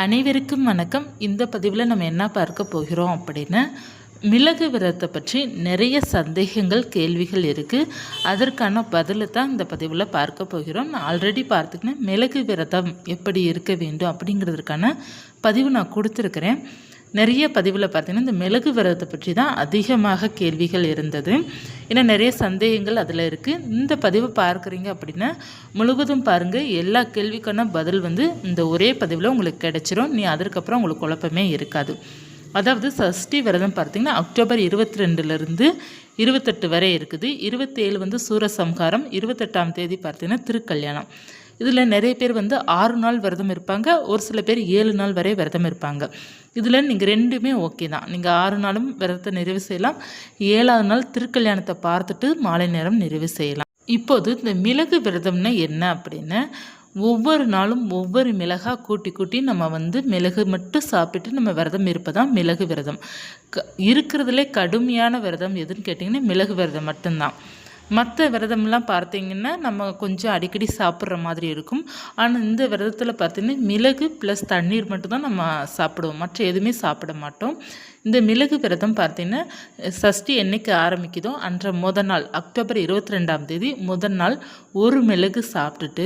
அனைவருக்கும் வணக்கம். இந்த பதிவில் நம்ம என்ன பார்க்க போகிறோம் அப்படின்னா மிளகு விரதத்தை பற்றி நிறைய சந்தேகங்கள் கேள்விகள் இருக்குது அதற்கான பதிலை தான் இந்த பதிவில் பார்க்க போகிறோம். நான் ஆல்ரெடி பார்த்துக்கினேன் மிளகு விரதம் எப்படி இருக்க வேண்டும் அப்படிங்கிறதுக்கான பதிவு நான் கொடுத்துருக்குறேன். நிறைய பதிவில் பார்த்தீங்கன்னா இந்த மிளகு விரதத்தை பற்றி தான் அதிகமாக கேள்விகள் இருந்தது. ஏன்னா நிறைய சந்தேகங்கள் அதில் இருக்குது இந்த பதிவை பார்க்குறீங்க அப்படின்னா முழுவதும் பாருங்கள் எல்லா கேள்விக்கான பதில் வந்து இந்த ஒரே பதிவில் உங்களுக்கு கிடச்சிரும். நீ அதற்கப்புறம் உங்களுக்கு குழப்பமே இருக்காது. அதாவது சஷ்டி விரதம் பார்த்தீங்கன்னா அக்டோபர் இருபத்தி ரெண்டுலேருந்து இருபத்தெட்டு வரை இருக்குது. இருபத்தேழு வந்து சூரசம்ஹாரம். இருபத்தெட்டாம் தேதி பார்த்தீங்கன்னா திருக்கல்யாணம். இதில் நிறைய பேர் வந்து ஆறு நாள் விரதம் இருப்பாங்க. ஒரு சில பேர் ஏழு நாள் வரை விரதம் இருப்பாங்க. இதில் நீங்கள் ரெண்டுமே ஓகே தான். நீங்கள் ஆறு நாளும் விரதத்தை நிறைவு செய்யலாம். ஏழாவது நாள் திருக்கல்யாணத்தை பார்த்துட்டு மாலை நேரம் நிறைவு செய்யலாம். இப்போது இந்த மிளகு விரதம்னா என்ன அப்படின்னு ஒவ்வொரு நாளும் ஒவ்வொரு மிளகாக கூட்டி கூட்டி நம்ம வந்து மிளகு மட்டும் சாப்பிட்டு நம்ம விரதம் இருப்பதான் மிளகு விரதம். க இருக்கிறதுலே கடுமையான விரதம் எதுன்னு கேட்டிங்கன்னா மிளகு விரதம் மட்டும்தான். மற்ற விரதம்லாம் பார்த்தீங்கன்னா நம்ம கொஞ்சம் அடிக்கடி சாப்பிட்ற மாதிரி இருக்கும். ஆனால் இந்த விரதத்தில் பார்த்தீங்கன்னா மிளகு ப்ளஸ் தண்ணீர் மட்டும்தான் நம்ம சாப்பிடுவோம். மற்ற எதுவுமே சாப்பிட மாட்டோம். இந்த மிளகு விரதம் பார்த்தீங்கன்னா சஷ்டி என்னைக்கு ஆரம்பிக்குதோ அன்ற முதல் நாள் அக்டோபர் இருபத்தி ரெண்டாம் தேதி முதல் நாள் ஒரு மிளகு சாப்பிட்டுட்டு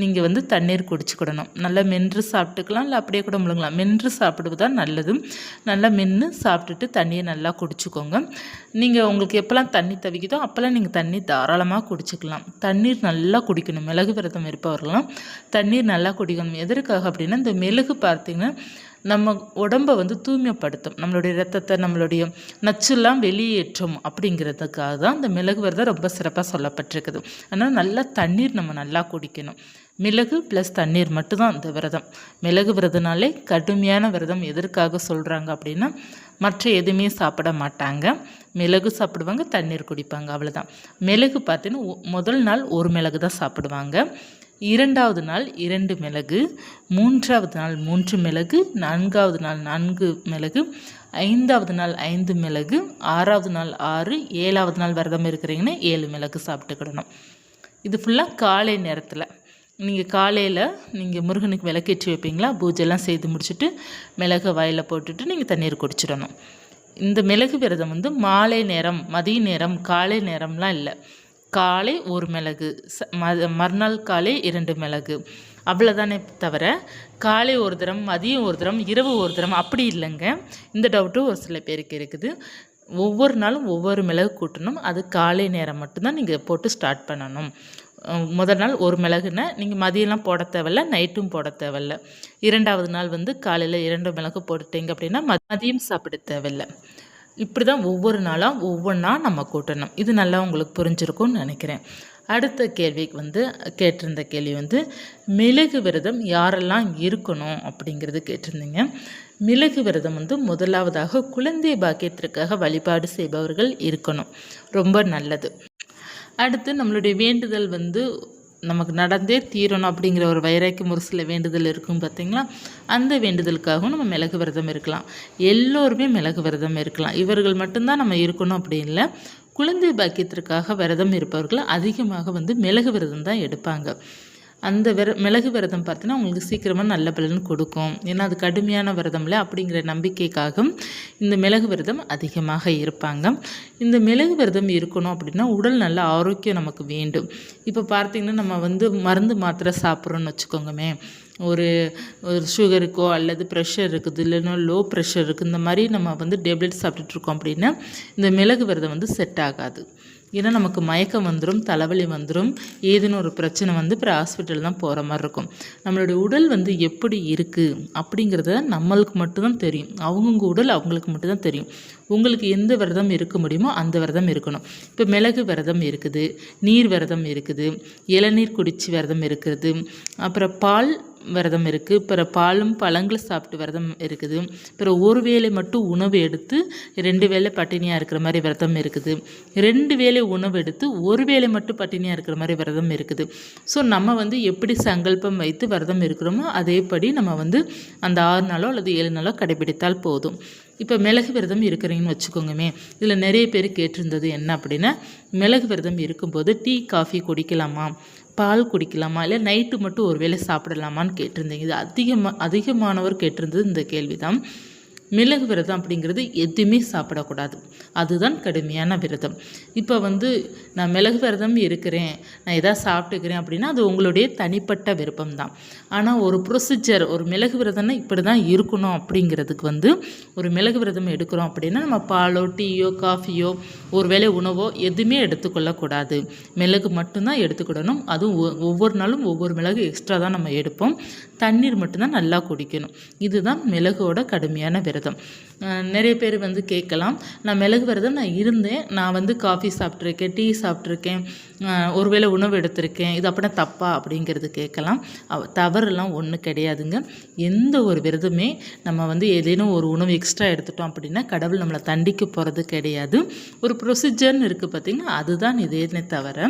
நீங்கள் வந்து தண்ணீர் குடிச்சுக்கிடணும். நல்லா மென்று சாப்பிட்டுக்கலாம் இல்லை அப்படியே கூட முழுங்கலாம். மென்று சாப்பிடுவது தான் நல்லது. நல்லா மென்று சாப்பிட்டுட்டு தண்ணியை நல்லா குடிச்சுக்கோங்க. நீங்கள் உங்களுக்கு எப்போல்லாம் தண்ணி தவிக்குதோ அப்போல்லாம் நீங்கள் தண்ணி தாராளமாக குடிச்சிக்கலாம். தண்ணீர் நல்லா குடிக்கணும். மிளகு விரதம் இருப்பவர்கள்லாம் தண்ணீர் நல்லா குடிக்கணும். எதற்காக அப்படின்னா இந்த மிளகு பார்த்திங்கன்னா நம்ம உடம்பை வந்து தூய்மைப்படுத்தும். நம்மளுடைய ரத்தத்தை நம்மளுடைய நச்சுலாம் வெளியேற்றும் அப்படிங்கிறதுக்காக தான் இந்த மிளகு விரதம் ரொம்ப சிறப்பாக சொல்லப்பட்டிருக்குது. அதனால் நல்லா தண்ணீர் நம்ம நல்லா குடிக்கணும். மிளகு ப்ளஸ் தண்ணீர் மட்டும்தான் இந்த விரதம். மிளகு விரதனாலே கடுமையான விரதம் எதற்காக சொல்கிறாங்க அப்படின்னா மற்ற எதுவுமே சாப்பிட மாட்டாங்க. மிளகு சாப்பிடுவாங்க தண்ணீர் குடிப்பாங்க அவ்வளோதான் மிளகு பார்த்தீங்கன்னா முதல் நாள் ஒரு மிளகு தான் சாப்பிடுவாங்க. இரண்டாவது நாள் இரண்டு மிளகு மூன்றாவது நாள் மூன்று மிளகு நான்காவது நாள் நான்கு மிளகு ஐந்தாவது நாள் ஐந்து மிளகு ஆறாவது நாள் ஆறு ஏழாவது நாள் விரதம் இருக்கிறீங்கன்னா ஏழு மிளகு சாப்பிட்டுக்கிடணும். இது ஃபுல்லாக காலை நேரத்தில். நீங்கள் காலையில் நீங்கள் முருகனுக்கு விளக்கேற்றி வைப்பீங்களா? பூஜைலாம் செய்து முடிச்சுட்டு மிளகு வாயில் போட்டுட்டு நீங்கள் தண்ணீர் குடிச்சிடணும். இந்த மிளகு விரதம் வந்து மாலை நேரம் மதிய நேரம் காலை நேரம்லாம் இல்லை. காலை ஒரு மிளகு ச மறுநாள் காலை இரண்டு மிளகு. அவ்வளோதானே தவிர காலை ஒரு தரம் மதியம் ஒரு தரம் இரவு ஒரு தரம் அப்படி இல்லைங்க. இந்த டவுட்டும் ஒரு சில பேருக்கு இருக்குது. ஒவ்வொரு நாளும் ஒவ்வொரு மிளகு கூட்டணும். அது காலை நேரம் மட்டும்தான் நீங்கள் போட்டு ஸ்டார்ட் பண்ணணும். முதல் நாள் ஒரு மிளகுன்னா நீங்கள் மதியம்லாம் போட தேவையில்ல நைட்டும் போட தேவையில்ல. இரண்டாவது நாள் வந்து காலையில் இரண்டு மிளகு போட்டுட்டீங்க அப்படின்னா மதியம் சாப்பிட தேவையில்லை. இப்படி தான் ஒவ்வொரு நாளாக ஒவ்வொன்றா நம்ம கூட்டணும். இது நல்லா உங்களுக்கு புரிஞ்சிருக்கும்னு நினைக்கிறேன். அடுத்த கேள்விக்கு வந்து கேட்டிருந்த கேள்வி வந்து மிளகு விரதம் யாரெல்லாம் இருக்கணும் அப்படிங்கிறது கேட்டிருந்தீங்க. மிளகு விரதம் வந்து முதலாவதாக குழந்தை பாக்கியத்திற்காக வழிபாடு செய்பவர்கள் இருக்கணும். ரொம்ப நல்லது. அடுத்து நம்மளுடைய வேண்டுதல் வந்து நமக்கு நடந்தே தீரணும் அப்படிங்கிற ஒரு வைராக்கியம் ஒரு சில வேண்டுதல் இருக்கும் பார்த்திங்களா? அந்த வேண்டுதலுக்காகவும் நம்ம மிளகு விரதம் இருக்கலாம். எல்லோருமே மிளகு விரதம் இருக்கலாம். இவர்கள் மட்டும்தான் நம்ம இருக்கணும் அப்படி இல்லை. குழந்தை பாக்கியத்திற்காக விரதம் இருப்பவர்கள் அதிகமாக வந்து மிளகு விரதம் தான் எடுப்பாங்க. அந்த விர மிளகு விரதம் பார்த்தீங்கன்னா உங்களுக்கு சீக்கிரமாக நல்ல பலன் கொடுக்கும். ஏன்னா அது கடுமையான விரதம் இல்லை அப்படிங்கிற நம்பிக்கைக்காக இந்த மிளகு விரதம் அதிகமாக இருப்பாங்க. இந்த மிளகு விரதம் இருக்கணும் அப்படின்னா உடல் நல்ல ஆரோக்கியம் நமக்கு வேண்டும். இப்போ பார்த்திங்கன்னா நம்ம வந்து மருந்து மாத்திரை சாப்பிட்றோன்னு வச்சுக்கோங்கமே. ஒரு ஒரு சுகருக்கோ அல்லது ப்ரெஷர் இருக்குது இல்லைன்னா லோ ப்ரெஷர் இருக்குது இந்த மாதிரி நம்ம வந்து டேப்லெட் சாப்பிட்டுட்ருக்கோம் அப்படின்னா இந்த மிளகு விரதம் வந்து செட் ஆகாது. ஏன்னா நமக்கு மயக்கம் வந்துடும் தலைவலி வந்துடும் ஏதுன்னு ஒரு பிரச்சனை வந்து அப்புறம் ஹாஸ்பிட்டல் தான் போகிற மாதிரி இருக்கும். நம்மளுடைய உடல் வந்து எப்படி இருக்குது அப்படிங்கிறத நம்மளுக்கு மட்டும்தான் தெரியும். அவங்கவுங்க உடல் அவங்களுக்கு மட்டும்தான் தெரியும். உங்களுக்கு எந்த விரதம் இருக்க முடியுமோ அந்த விரதம் இருக்கணும். இப்போ மிளகு விரதம் இருக்குது நீர் விரதம் இருக்குது இளநீர் குடிச்சு விரதம் இருக்கிறது அப்புறம் பால் விரதம் இருக்குது பிற பாலும் பழங்கள் சாப்பிட்டு விரதம் இருக்குது. பிற ஒரு வேளை மட்டும் உணவு எடுத்து ரெண்டு வேளை பட்டினியாக இருக்கிற மாதிரி விரதம் இருக்குது. ரெண்டு வேளை உணவு எடுத்து ஒரு வேளை மட்டும் பட்டினியாக இருக்கிற மாதிரி விரதம் இருக்குது. ஸோ நம்ம வந்து எப்படி சங்கல்பம் வைத்து விரதம் இருக்கிறோமோ அதேபடி நம்ம வந்து அந்த ஆறு நாளோ அல்லது ஏழு நாளோ கடைபிடித்தால் போதும். இப்போ மிளகு விரதம் இருக்கிறீங்கன்னு வச்சுக்கோங்கமே. இதில் நிறைய பேர் கேட்டிருந்தது என்ன அப்படின்னா மிளகு விரதம் இருக்கும்போது டீ காஃபி குடிக்கலாமா? பால் குடிக்கலாமா? இல்லை நைட்டு மட்டும் ஒரு வேளை சாப்பிடலாமான்னு கேட்டிருந்தீங்க. இது அதிகமாக அதிகமானவர் கேட்டிருந்தது இந்த கேள்வி தான் மிளகு விரதம் அப்படிங்கிறது எதுவுமே சாப்பிடக்கூடாது. அதுதான் கடுமையான விரதம். இப்போ வந்து நான் மிளகு விரதம் இருக்கிறேன் நான் எதாவது சாப்பிட்டுக்கிறேன் அப்படின்னா அது உங்களுடைய தனிப்பட்ட விருப்பம் தான் ஆனால் ஒரு ப்ரொசீஜர் ஒரு மிளகு விரதம்னா இப்படி தான் இருக்கணும் அப்படிங்கிறதுக்கு வந்து ஒரு மிளகு விரதம் எடுக்கிறோம் அப்படின்னா நம்ம பாலோ டீயோ காஃபியோ ஒரு வேளை உணவோ எதுவுமே எடுத்துக்கொள்ளக்கூடாது. மிளகு மட்டும்தான் எடுத்துக்கிடணும். அதுவும் ஒ- ஒவ்வொரு நாளும் ஒவ்வொரு மிளகு எக்ஸ்ட்ரா தான் நம்ம எடுப்போம். தண்ணீர் மட்டும்தான் நல்லா குடிக்கணும். இதுதான் மிளகோட கடுமையான விரதம். விரதம். நிறைய பேர் வந்து கேட்கலாம். நான் மிளகு விரதம் நான் இருந்தேன். நான் வந்து காஃபி சாப்பிட்ருக்கேன் டீ சாப்பிட்ருக்கேன் ஒருவேளை உணவு எடுத்திருக்கேன். இது அப்படின்னா தப்பா? அப்படிங்கிறது கேட்கலாம். அவ- தவறுலாம் ஒன்றும் கிடையாதுங்க. எந்த ஒரு விரதமே நம்ம வந்து ஏதேனும் ஒரு உணவு எக்ஸ்ட்ரா எடுத்துட்டோம் அப்படின்னா கடவுள் நம்மளை தண்டிக்க போகிறது கிடையாது. ஒரு ப்ரொசீஜர்னு இருக்குது பார்த்திங்கன்னா அதுதான் இதேனே தவிர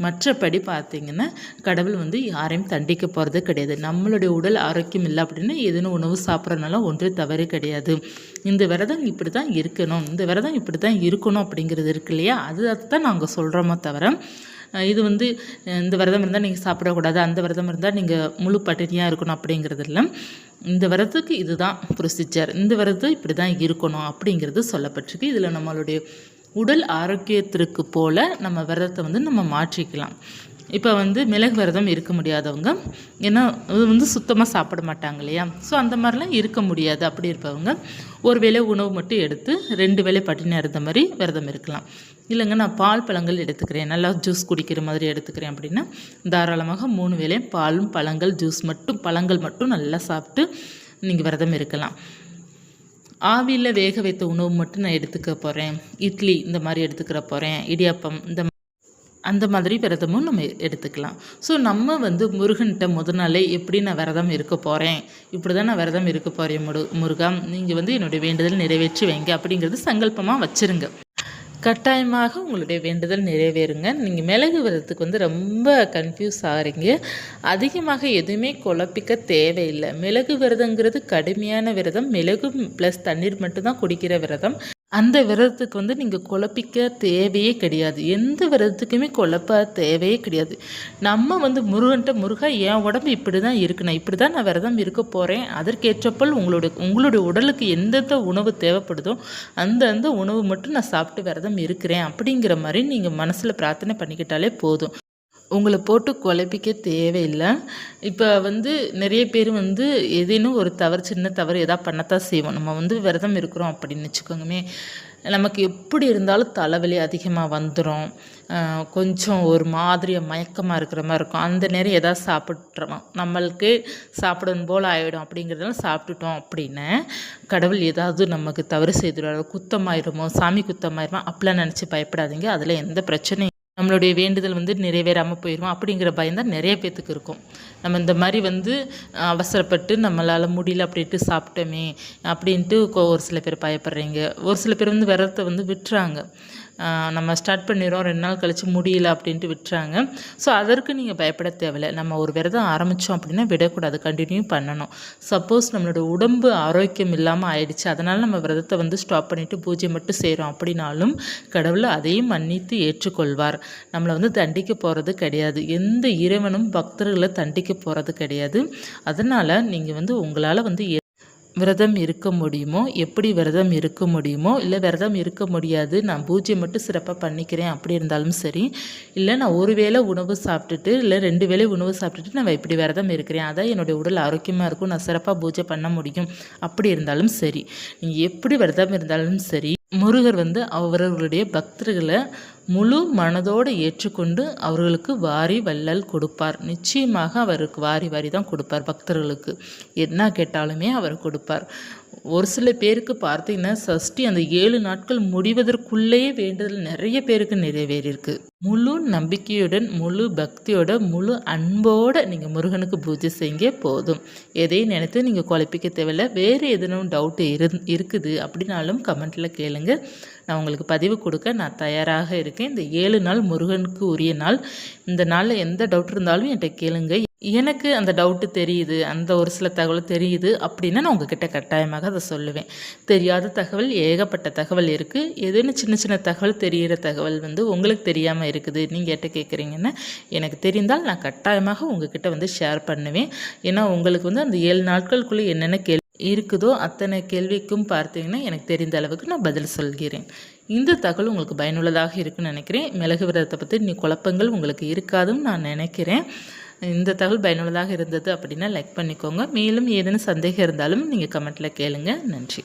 மற்றபடி பார்த்திங்கன்னா கடவுள் வந்து யாரையும் தண்டிக்க போகிறது கிடையாது. நம்மளுடைய உடல் ஆரோக்கியம் இல்லை அப்படின்னா ஏதேனும் உணவு சாப்பிட்றதுனால ஒன்றே தவறு கிடையாது. இந்த விரதம் இப்படி தான் இருக்கணும். இந்த விரதம் இப்படி தான் இருக்கணும் அப்படிங்கிறது இருக்கு இல்லையா? அது தான் நாங்கள் சொல்கிறோமோ தவிர இது வந்து இந்த விரதம் இருந்தால் நீங்கள் சாப்பிடக்கூடாது அந்த விரதம் இருந்தால் நீங்கள் முழு பட்டினியாக இருக்கணும் அப்படிங்கிறது இல்லை. இந்த விரதத்துக்கு இதுதான் ப்ரொசீஜர் இந்த விரதம் இப்படி தான் இருக்கணும் அப்படிங்கிறது சொல்லப்பட்டிருக்கு. இதில் நம்மளுடைய உடல் ஆரோக்கியத்திற்கு போல நம்ம விரதத்தை வந்து நம்ம மாற்றிக்கலாம். இப்போ வந்து மிளகு விரதம் இருக்க முடியாதவங்க. ஏன்னா அது வந்து சுத்தமாக சாப்பிட மாட்டாங்க இல்லையா? ஸோ அந்த மாதிரிலாம் இருக்க முடியாது. அப்படி இருப்பவங்க ஒரு வேளை உணவு மட்டும் எடுத்து ரெண்டு வேளை பட்டினி இருந்த மாதிரி விரதம் இருக்கலாம். இல்லைங்க நான் பால் பழங்கள் எடுத்துக்கிறேன். நல்லா ஜூஸ் குடிக்கிற மாதிரி எடுத்துக்கிறேன் அப்படின்னா தாராளமாக மூணு வேளையும் பாலும் பழங்கள் ஜூஸ் மட்டும் பழங்கள் மட்டும் நல்லா சாப்பிட்டு நீங்கள் விரதம் இருக்கலாம். ஆவியில் வேக வைத்த உணவு மட்டும் நான் எடுத்துக்க போகிறேன் இட்லி இந்த மாதிரி எடுத்துக்கிற போகிறேன் இடியாப்பம் இந்த அந்த மாதிரி விரதமும் நம்ம எடுத்துக்கலாம். ஸோ நம்ம வந்து முருகன்கிட்ட முத நாளே எப்படி நான் விரதம் இருக்க போகிறேன் இப்படி தான் நான் விரதம் இருக்க போகிறேன் முரு முருகா. நீங்கள் வந்து என்னுடைய வேண்டுதல் நிறைவேற்றி வைங்க அப்படிங்கிறது சங்கல்பமாக வச்சுருங்க. கட்டாயமாக உங்களுடைய வேண்டுதல் நிறைவேறுங்க. நீங்கள் மிளகு விரதத்துக்கு வந்து ரொம்ப கன்ஃபியூஸ் ஆகிறீங்க. அதிகமாக எதுவுமே குழப்பிக்க தேவையில்லை. மிளகு விரதங்கிறது கடுமையான விரதம். மிளகு ப்ளஸ் தண்ணீர் மட்டும்தான் குடிக்கிற விரதம். அந்த விரதத்துக்கு வந்து நீங்கள் குழப்பிக்க தேவையே கிடையாது. எந்த விரதத்துக்குமே குழப்ப தேவையே கிடையாது. நம்ம வந்து முருகன்ட்ட முருகா என் உடம்பு இப்படி தான் இருக்குண்ணா இப்படி தான் நான் விரதம் இருக்க போகிறேன் அதற்கேற்றப்பல் உங்களுடைய உங்களுடைய உடலுக்கு எந்தெந்த உணவு தேவைப்படுதோ அந்த அந்த உணவு மட்டும் நான் சாப்பிட்டு விரதம் இருக்கிறேன். அப்படிங்கிற மாதிரி நீங்கள் மனசில் பிரார்த்தனை பண்ணிக்கிட்டாலே போதும். உங்களை போட்டு குழப்பிக்க தேவையில்லை. இப்போ வந்து நிறைய பேர் வந்து எதேனும் ஒரு தவறு சின்ன தவறு எதாவது பண்ணத்தான் செய்வோம். நம்ம வந்து விரதம் இருக்கிறோம் அப்படின்னு வச்சுக்கோங்கமே. நமக்கு எப்படி இருந்தாலும் தலைவலி அதிகமாக வந்துடும் கொஞ்சம் ஒரு மாதிரியாக மயக்கமாக இருக்கிற மாதிரி இருக்கும். அந்த நேரம் எதாவது சாப்பிட்றோம் நம்மளுக்கு சாப்பிடணும் போல் ஆகிடும் அப்படிங்கிறதெல்லாம் சாப்பிட்டுட்டோம் அப்படின்னு கடவுள் ஏதாவது நமக்கு தவறு செய்துடுவார். குத்தமாயிருமோ சாமி குத்தமாயிருமோ அப்படிலாம் நினச்சி பயப்படாதீங்க. அதில் எந்த பிரச்சனையும் நம்மளுடைய வேண்டுதல் வந்து நிறைவேறாமல் போயிடும் அப்படிங்கிற பயம் தான் நிறைய பேத்துக்கு இருக்கும். நம்ம இந்த மாதிரி வந்து அவசரப்பட்டு நம்மளால் முடியல அப்படின்ட்டு சாப்பிட்டோமே அப்படின்ட்டு ஒரு சில பேர் பயப்படுறீங்க. ஒரு சில பேர் வந்து விரதத்தை வந்து விட்டுறாங்க. நம்ம ஸ்டார்ட் பண்ணிடுறோம். ரெண்டு நாள் கழித்து முடியல அப்படின்ட்டு விட்டுறாங்க. ஸோ அதற்கு நீங்கள் பயப்பட தேவையில்லை. நம்ம ஒரு விரதம் ஆரம்பித்தோம் அப்படின்னா விடக்கூடாது. கண்டினியூ பண்ணணும். சப்போஸ் நம்மளோட உடம்பு ஆரோக்கியம் இல்லாமல் ஆயிடுச்சு. அதனால் நம்ம விரதத்தை வந்து ஸ்டாப் பண்ணிவிட்டு பூஜை மட்டும் செய்கிறோம் அப்படின்னாலும் கடவுள் அதையும் மன்னித்து ஏற்றுக்கொள்வார். நம்மளை வந்து தண்டிக்க போகிறது கிடையாது. எந்த இறைவனும் பக்தர்களை தண்டிக்க போகிறது கிடையாது. அதனால் நீங்கள் வந்து உங்களால் வந்து விரதம் இருக்க முடியுமோ எப்படி விரதம் இருக்க முடியுமோ இல்லை விரதம் இருக்க முடியாது நான் பூஜை மட்டும் சிறப்பாக பண்ணிக்கிறேன் அப்படி இருந்தாலும் சரி இல்லை நான் ஒரு வேளை உணவு சாப்பிட்டுட்டு இல்லை ரெண்டு வேளை உணவு சாப்பிட்டுட்டு நான் இப்படி விரதம் இருக்கிறேன் அதான் என்னுடைய உடல் ஆரோக்கியமாக இருக்கும் நான் சிறப்பாக பூஜை பண்ண முடியும் அப்படி இருந்தாலும் சரி. நீங்கள் எப்படி விரதம் இருந்தாலும் சரி முருகர் வந்து அவரவர்களுடைய பக்தர்களை முழு மனதோடு ஏற்றுக்கொண்டு அவர்களுக்கு வாரி வள்ளல் கொடுப்பார். நிச்சயமாக அவருக்கு வாரி வாரி தான் கொடுப்பார் பக்தர்களுக்கு. என்ன கேட்டாலுமே அவர் கொடுப்பார். ஒரு சில பேருக்கு பார்த்தீங்கன்னா சஷ்டி அந்த ஏழு நாட்கள் முடிவதற்குள்ளேயே வேண்டுதல் நிறைய பேருக்கு நிறைவேறியிருக்கு. முழு நம்பிக்கையுடன் முழு பக்தியோட முழு அன்போடு நீங்கள் முருகனுக்கு பூஜை செய்ய போதும். எதையும் நினைத்து நீங்கள் குழப்பிக்க தேவையில்ல. வேறு எதுனும் டவுட்டு இரு இருக்குது. அப்படின்னாலும் கமெண்ட்டில் கேளுங்க. நான் உங்களுக்கு பதிவு கொடுக்க நான் தயாராக இருக்கேன். இந்த ஏழு நாள் முருகனுக்கு உரிய நாள். இந்த நாளில் எந்த டவுட் இருந்தாலும் என்கிட்ட கேளுங்க. எனக்கு அந்த டவுட்டு தெரியுது அந்த ஒரு சில தகவல் தெரியுது அப்படின்னா நான் உங்ககிட்ட கட்டாயமாக அதை சொல்லுவேன். தெரியாத தகவல் ஏகப்பட்ட தகவல் இருக்குது எதுன்னு சின்ன சின்ன தகவல் தெரிகிற தகவல் வந்து உங்களுக்கு தெரியாமல் இருக்குது. நீங்கள் எட்ட கேட்குறீங்கன்னா எனக்கு தெரிந்தால் நான் கட்டாயமாக உங்ககிட்ட வந்து ஷேர் பண்ணுவேன். ஏன்னா உங்களுக்கு வந்து அந்த ஏழு நாட்களுக்குள்ளே என்னென்ன கேள்வி இருக்குதோ அத்தனை கேள்விக்கும் பார்த்தீங்கன்னா எனக்கு தெரிந்த அளவுக்கு நான் பதில் சொல்கிறேன். இந்த தகவல் உங்களுக்கு பயனுள்ளதாக இருக்குன்னு நினைக்கிறேன். மிளகு விரதத்தை பற்றி நீ குழப்பங்கள் உங்களுக்கு இருக்காதுன்னு நான் நினைக்கிறேன். இந்த தகவல் பயனுள்ளதாக இருந்தது அப்படின்னா லைக் பண்ணிக்கோங்க. மேலும் ஏதேனும் சந்தேகம் இருந்தாலும் நீங்கள் கமெண்ட்டில் கேளுங்கள் நன்றி.